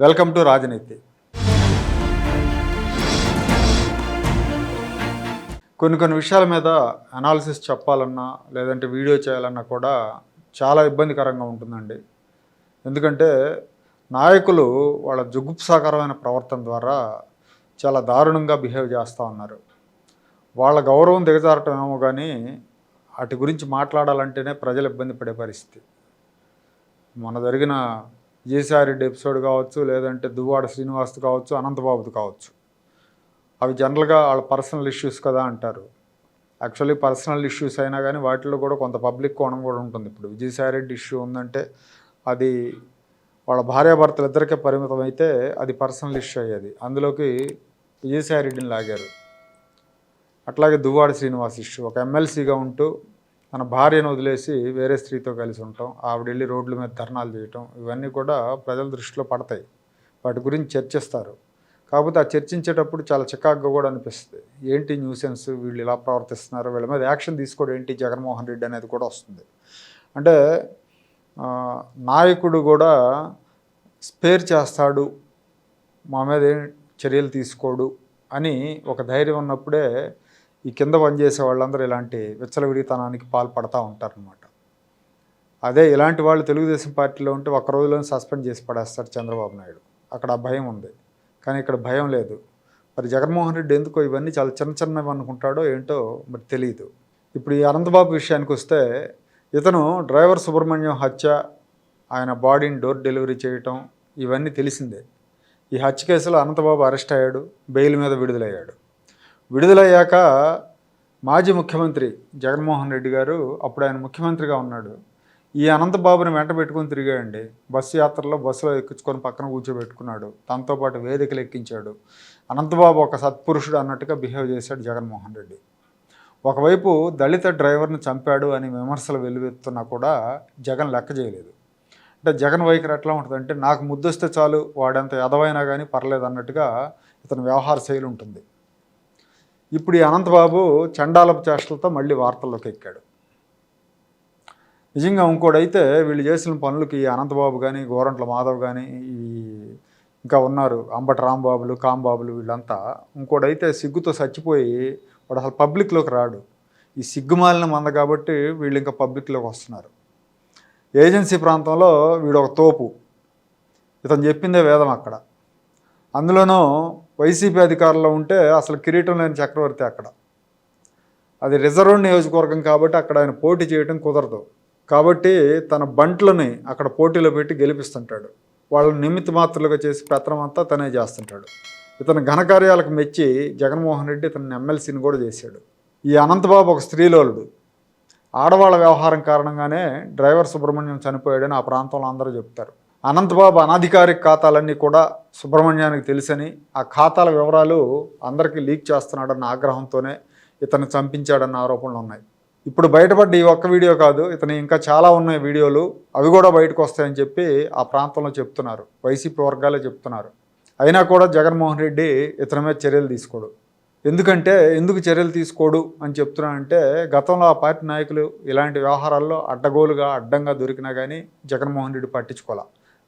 Welcome to రాజనీతి. కొన్ని కొన్ని విషయాల మీద అనాలిసిస్ చెప్పాలన్నా లేదంటే వీడియో చేయాలన్నా కూడా చాలా ఇబ్బందికరంగా ఉంటుందండి. ఎందుకంటే నాయకులు వాళ్ళ జుగుప్సాకరమైన ప్రవర్తన ద్వారా చాలా దారుణంగా బిహేవ్ చేస్తూ ఉన్నారు. వాళ్ళ గౌరవం దిగజారటం ఏమో కానీ వాటి గురించి మాట్లాడాలంటేనే ప్రజలు ఇబ్బంది పడే పరిస్థితి. మన జరిగిన జీసారెడ్డి ఎపిసోడ్ కావచ్చు లేదంటే దువ్వాడ శ్రీనివాస్ కావచ్చు అనంతబాబుది కావచ్చు. అవి జనరల్గా వాళ్ళ పర్సనల్ ఇష్యూస్ కదా అంటారు. యాక్చువల్లీ పర్సనల్ ఇష్యూస్ అయినా కానీ వాటిలో కూడా కొంత పబ్లిక్ కోణం కూడా ఉంటుంది. ఇప్పుడు విజయసాయిరెడ్డి ఇష్యూ ఉందంటే అది వాళ్ళ భార్యాభర్తలు ఇద్దరికే పరిమితం అయితే అది పర్సనల్ ఇష్యూ అయ్యేది. అందులోకి విజయసాయిరెడ్డిని లాగారు. అట్లాగే దువ్వాడ శ్రీనివాస్ ఇష్యూ ఒక ఎమ్మెల్సీగా ఉంటూ తన భార్యను వదిలేసి వేరే స్త్రీతో కలిసి ఉండటం ఆవిడ వెళ్ళి రోడ్ల మీద ధర్నాలు చేయటం ఇవన్నీ కూడా ప్రజల దృష్టిలో పడతాయి. వాటి గురించి చర్చిస్తారు. కాకపోతే ఆ చర్చించేటప్పుడు చాలా చికాగ్గా కూడా అనిపిస్తుంది. ఏంటి న్యూసెన్స్? వీళ్ళు ఇలా ప్రవర్తిస్తున్నారు. వీళ్ళ మీద యాక్షన్ తీసుకోవడం ఏంటి జగన్మోహన్ రెడ్డి అనేది కూడా వస్తుంది. అంటే నాయకుడు కూడా స్పేర్ చేస్తాడు మా మీద ఏం చర్యలు తీసుకోడు అని ఒక ధైర్యం ఉన్నప్పుడే ఈ కింద పనిచేసే వాళ్ళందరూ ఇలాంటి విచ్చలవిడితనానికి పాల్పడతా ఉంటారనమాట అదే ఇలాంటి వాళ్ళు తెలుగుదేశం పార్టీలో ఉంటే ఒక్క రోజులోనే సస్పెండ్ చేసి పడేస్తారు చంద్రబాబు నాయుడు. అక్కడ ఆ భయం ఉంది. కానీ ఇక్కడ భయం లేదు. మరి జగన్మోహన్ రెడ్డి ఎందుకో ఇవన్నీ చాలా చిన్న చిన్నవి అనుకుంటాడో ఏంటో మరి తెలియదు ఇప్పుడు ఈ అనంతబాబు విషయానికి వస్తే ఇతను డ్రైవర్ సుబ్రహ్మణ్యం హత్య ఆయన బాడీని డోర్ డెలివరీ చేయటం ఇవన్నీ తెలిసిందే. ఈ హత్య కేసులో అనంతబాబు అరెస్ట్ అయ్యాడు బెయిల్ మీద విడుదలయ్యాడు. విడుదలయ్యాక మాజీ ముఖ్యమంత్రి జగన్మోహన్ రెడ్డి గారు అప్పుడు ఆయన ముఖ్యమంత్రిగా ఉన్నాడు. ఈ అనంతబాబుని వెంట పెట్టుకొని తిరిగాడండి. బస్సు యాత్రలో బస్సులో ఎక్కించుకొని పక్కన కూర్చోబెట్టుకున్నాడు. తనతో పాటు వేదికలు ఎక్కించాడు. అనంతబాబు ఒక సత్పురుషుడు అన్నట్టుగా బిహేవ్ చేశాడు జగన్మోహన్ రెడ్డి. ఒకవైపు దళిత డ్రైవర్ను చంపాడు అని విమర్శలు వెలువెత్తున్నా కూడా జగన్ లెక్క చేయలేదు. అంటే జగన్ వైఖరి ఎట్లా ఉంటుందంటే నాకు ముద్దొస్తే చాలు వాడంత ఎదవైనా కానీ పర్లేదు అన్నట్టుగా ఇతని వ్యవహార శైలి ఉంటుంది. ఇప్పుడు ఈ అనంతబాబు చండాలపు చేష్టలతో మళ్ళీ వార్తల్లోకి ఎక్కాడు. నిజంగా ఇంకోడైతే వీళ్ళు చేసిన పనులకి ఈ అనంతబాబు కానీ గోరంట్ల మాధవ్ కానీ ఈ ఇంకా ఉన్నారు అంబటి రాంబాబులు కాంబాబులు వీళ్ళంతా. ఇంకోడైతే సిగ్గుతో చచ్చిపోయి వాడు అసలు పబ్లిక్లోకి రాడు. ఈ సిగ్గుమాలిన మంద కాబట్టి వీళ్ళు ఇంకా పబ్లిక్లోకి వస్తున్నారు. ఏజెన్సీ ప్రాంతంలో వీడు ఒక తోపు. ఇతను చెప్పిందే వేదం అక్కడ. అందులోనూ వైసీపీ అధికారంలో ఉంటే అసలు కిరీటం లేని చక్రవర్తి అక్కడ. అది రిజర్వ్ నియోజకవర్గం కాబట్టి అక్కడ ఆయన పోటీ చేయడం కుదరదు. కాబట్టి తన బంట్లని అక్కడ పోటీలో పెట్టి గెలిపిస్తుంటాడు. వాళ్ళని నిమిత్త మాత్రలుగా చేసి పెత్తనం అంతా తనే చేస్తుంటాడు. ఇతను ఘనకార్యాలకు మెచ్చి జగన్మోహన్ రెడ్డి ఇతను ఎమ్మెల్సీని కూడా చేశాడు. ఈ అనంతబాబు ఒక స్త్రీలోలుడు. ఆడవాళ్ళ వ్యవహారం కారణంగానే డ్రైవర్ సుబ్రహ్మణ్యం చనిపోయాడని ఆ ప్రాంతంలో అందరూ చెప్తారు. అనంతబాబు అనధికారిక ఖాతాలన్నీ కూడా సుబ్రహ్మణ్యానికి తెలుసని ఆ ఖాతాల వివరాలు అందరికీ లీక్ చేస్తున్నాడన్న ఆగ్రహంతోనే ఇతను చంపించాడన్న ఆరోపణలు ఉన్నాయి. ఇప్పుడు బయటపడ్డ ఈ ఒక్క వీడియో కాదు ఇతను ఇంకా చాలా ఉన్నాయి వీడియోలు అవి కూడా బయటకు వస్తాయని చెప్పి ఆ ప్రాంతంలో చెప్తున్నారు. వైసీపీ వర్గాలే చెప్తున్నారు. అయినా కూడా జగన్మోహన్ రెడ్డి ఇతని మీద చర్యలు తీసుకోడు. ఎందుకంటే ఎందుకు చర్యలు తీసుకోడు అని చెప్తున్నానంటే గతంలో ఆ పార్టీ నాయకులు ఇలాంటి వ్యవహారాల్లో అడ్డగోలుగా అడ్డంగా దొరికినా కానీ జగన్మోహన్ రెడ్డి పట్టించుకోలే.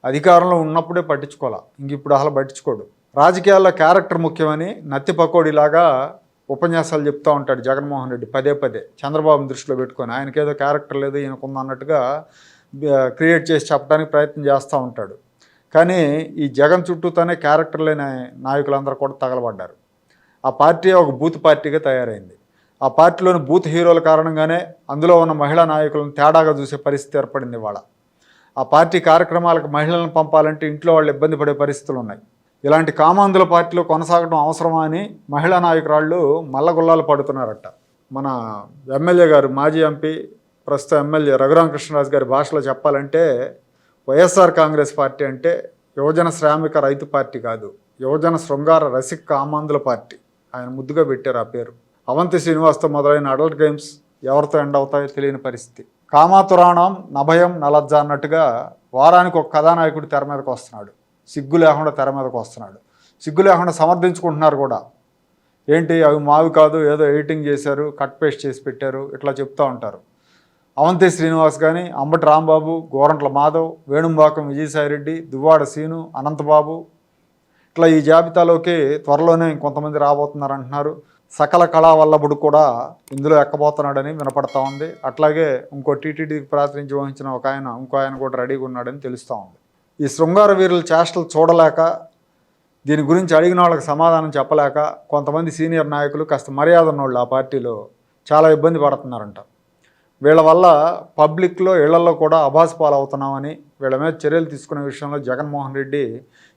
అధికారంలో ఉన్నప్పుడే పట్టించుకోవాలా? ఇంక ఇప్పుడు అసలు పట్టించుకోడు. రాజకీయాల్లో క్యారెక్టర్ ముఖ్యమని నత్తి పకోడిలాగా ఉపన్యాసాలు చెప్తూ ఉంటాడు జగన్మోహన్ రెడ్డి పదే పదే. చంద్రబాబు దృష్టిలో పెట్టుకొని ఆయనకేదో క్యారెక్టర్ లేదు ఈయనకుంది అన్నట్టుగా క్రియేట్ చేసి చెప్పడానికి ప్రయత్నం చేస్తూ ఉంటాడు. కానీ ఈ జగన్ చుట్టూతోనే క్యారెక్టర్ లేని నాయకులందరూ కూడా తగలబడ్డారు. ఆ పార్టీ ఒక బూత్ పార్టీగా తయారైంది. ఆ పార్టీలోని బూత్ హీరోల కారణంగానే అందులో ఉన్న మహిళా నాయకులను తేడాగా చూసే పరిస్థితి ఏర్పడింది ఇవాళ. ఆ పార్టీ కార్యక్రమాలకు మహిళలను పంపాలంటే ఇంట్లో వాళ్ళు ఇబ్బంది పడే పరిస్థితులు ఉన్నాయి. ఇలాంటి కామాంధుల పార్టీలో కొనసాగడం అవసరమా అని మహిళా నాయకురాళ్ళు మల్లగుల్లాలు పడుతున్నారట. మన ఎమ్మెల్యే గారు మాజీ ఎంపీ ప్రస్తుత ఎమ్మెల్యే రఘురామకృష్ణరాజు గారి భాషలో చెప్పాలంటే వైఎస్ఆర్ కాంగ్రెస్ పార్టీ అంటే యువజన శ్రామిక రైతు పార్టీ కాదు యువజన శృంగార రసిక కామాంధుల పార్టీ. ఆయన ముద్దుగా పెట్టారు ఆ పేరు. అవంతి శ్రీనివాస్తో మొదలైన అడల్ట్ గేమ్స్ ఎవరితో ఎండ్ అవుతాయో తెలియని పరిస్థితి. కామాతురాణం నభయం నలజ్జ అన్నట్టుగా వారానికి ఒక కథానాయకుడు తెర మీదకి వస్తున్నాడు. సిగ్గు లేకుండా తెర మీదకి వస్తున్నాడు. సిగ్గు లేకుండా సమర్థించుకుంటున్నారు కూడా. ఏంటి? అవి మావి కాదు ఏదో ఎడిటింగ్ చేశారు కట్ పేస్ట్ చేసి పెట్టారు ఇట్లా చెప్తూ ఉంటారు. అవంతి శ్రీనివాస్ కానీ అంబటి రాంబాబు గోరంట్ల మాధవ్ వేణుంబాకం విజయసాయిరెడ్డి దువ్వాడ సీను అనంతబాబు. ఇట్లా ఈ జాబితాలోకి త్వరలోనే కొంతమంది రాబోతున్నారు అంటున్నారు సకల కళా వల్లభుడు కూడా ఇందులో ఎక్కబోతున్నాడని వినపడతా ఉంది. అట్లాగే ఇంకో టీటీడీకి ప్రాతినిధ్యం వహించిన ఒక ఆయన ఇంకో ఆయన కూడా రెడీగా ఉన్నాడని తెలుస్తూ ఉంది. ఈ శృంగార వీరుల చేష్టలు చూడలేక దీని గురించి అడిగిన వాళ్ళకి సమాధానం చెప్పలేక కొంతమంది సీనియర్ నాయకులు కాస్త మర్యాద ఉన్నోళ్ళు ఆ పార్టీలో చాలా ఇబ్బంది పడుతున్నారంట. వీళ్ళ వల్ల పబ్లిక్లో ఇళ్ళలో కూడా అభాస్ పాలవుతున్నామని వీళ్ళ మీద చర్యలు తీసుకునే విషయంలో జగన్మోహన్ రెడ్డి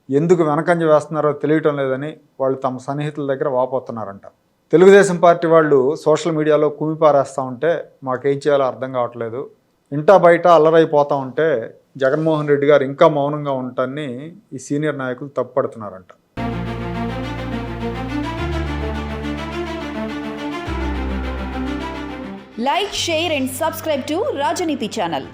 ఎందుకు వెనకంజ వేస్తున్నారో తెలియటం లేదని వాళ్ళు తమ సన్నిహితుల దగ్గర వాపోతున్నారంట. తెలుగుదేశం పార్టీ వాళ్ళు సోషల్ మీడియాలో కుమిపారేస్తూ ఉంటే మాకేం చేయాలో అర్థం కావట్లేదు. ఇంటా బయట అల్లరైపోతూ ఉంటే జగన్మోహన్ రెడ్డి గారు ఇంకా మౌనంగా ఉంటాన్ని ఈ సీనియర్ నాయకులు తప్పుపడుతున్నారంట. Like share and subscribe to Rajaneethi channel.